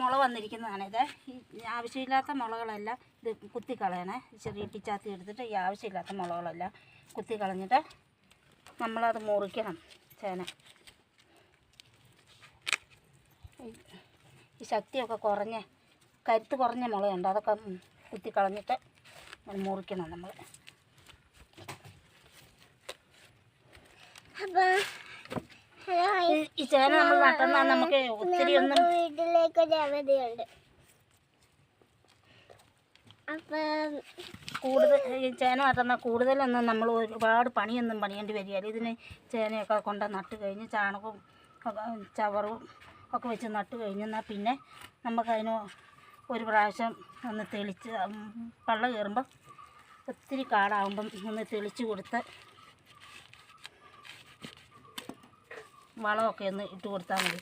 മുള വന്നിരിക്കുന്നതാണ് ഇത്. ഈ ആവശ്യമില്ലാത്ത മുളകളെല്ലാം ഇത് കുത്തിക്കളയണേ. ചെറിയ പിച്ചാത്തി എടുത്തിട്ട് ഈ ആവശ്യമില്ലാത്ത മുളകളെല്ലാം കുത്തി കളഞ്ഞിട്ട് നമ്മളത് മുറിക്കണം ചേന. ഈ- ശക്തിയൊക്കെ കുറഞ്ഞ് കരുത്ത് കുറഞ്ഞ മുളകുണ്ട് അതൊക്കെ കുത്തി കളഞ്ഞിട്ട് മുറിക്കണം നമ്മൾ അപ്പൊ ഹലോ ഈ- ചേന നമ്മൾ നട്ടെന്നാൽ നമുക്ക് ഒത്തിരി ഒന്നും വീട്ടിലേക്ക് ഒരു അവധിയുണ്ട്. അപ്പം കൂടുതൽ ചേന നട്ടുന്ന കൂടുതലൊന്നും നമ്മൾ ഒരുപാട് പണിയൊന്നും പണിയേണ്ടി വരികയില്ല ഇതിന് ചേനയൊക്കെ കൊണ്ട് നട്ട് കഴിഞ്ഞ് ചാണകവും ചവറും ഒക്കെ വെച്ച് നട്ട് കഴിഞ്ഞെന്നാൽ പിന്നെ നമുക്കതിന് ഒരു പ്രാവശ്യം ഒന്ന് തെളിച്ച് പള്ള കയറുമ്പം ഒത്തിരി കാടാകുമ്പം ഒന്ന് തെളിച്ച് കൊടുത്ത് വളമൊക്കെ ഒന്ന് ഇട്ട് കൊടുത്താൽ മതി.